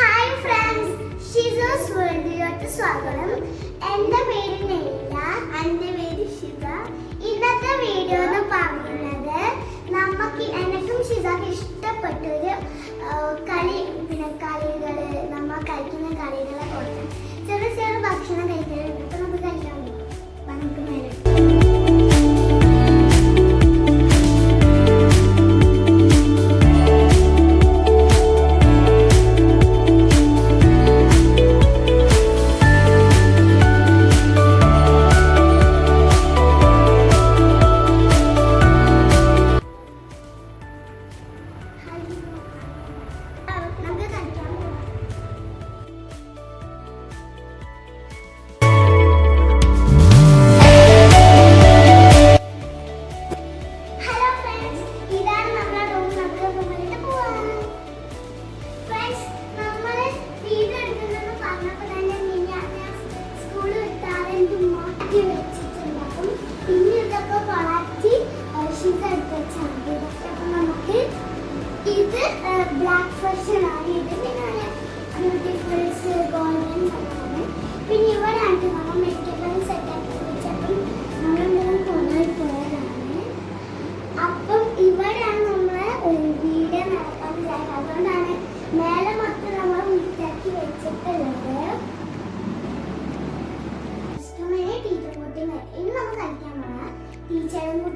Hi friends ഷിസോസ് വേൾഡിലോട്ട് സ്വാഗതം. എന്റെ പേര് നെയ്ല എന്റെ പേര് ഷിത ഇന്നത്തെ വീഡിയോ എന്ന് പറയുന്നത് നമുക്ക്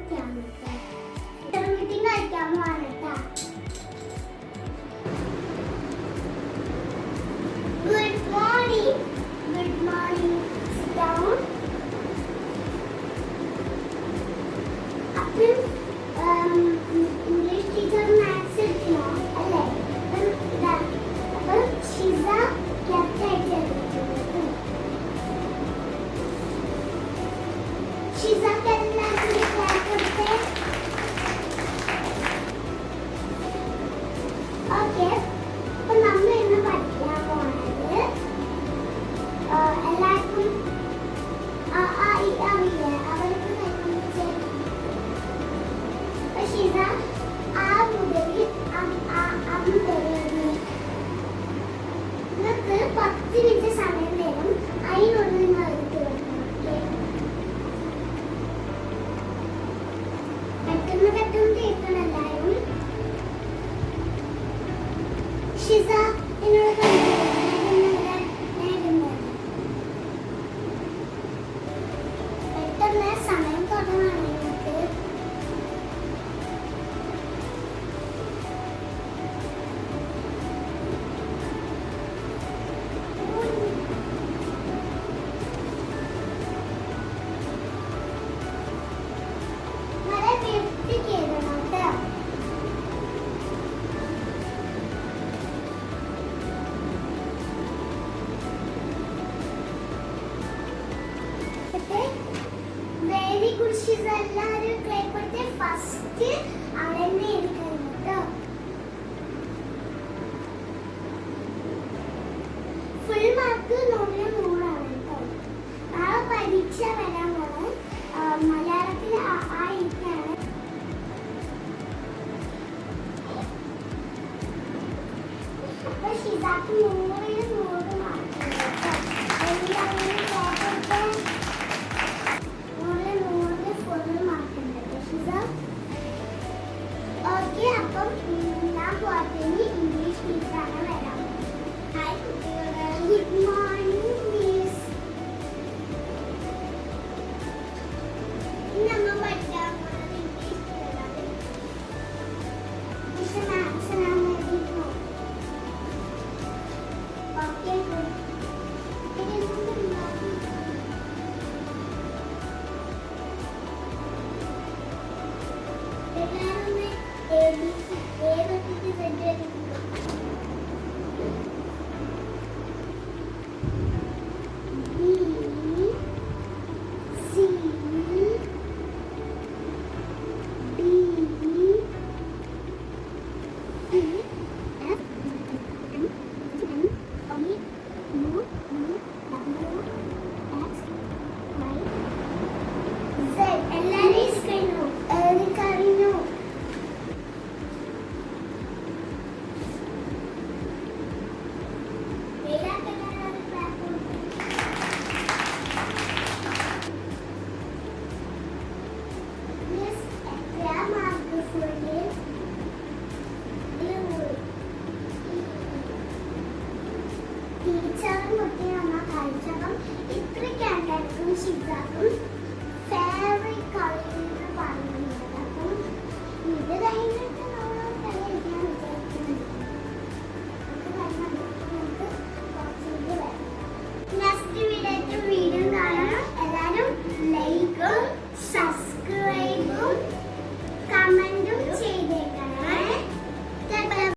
piano. Se non mi tengo. നിങ്ങൾക്ക് പത്ത് മിനിറ്റ് സമയം തരും അതിനുള്ളിൽ നിങ്ങൾ എടുത്തു പെട്ടെന്ന് പെട്ടെന്ന് എല്ലാവരും. ഷിസ കുടിച്ച് ഇതെല്ലാവരും ക്ലേ കൊടുത്ത് ഫസ്റ്റ് അവനെ എടുക്കണം കേട്ടോ ഫുൾ മാർക്ക് നൂറിന് നൂറാണ് കേട്ടോ നാളെ പരീക്ഷ വരാൻ പോണ്. മലയാളത്തിൽ ആ ഇരിക്കാണ്. അപ്പൊ ഷിതാക്ക് നൂറ് Thank you. കുട്ടിയും അമ്മ കഴിച്ചപ്പം ഇത്രയ്ക്കാണ് ഷിസാക്കും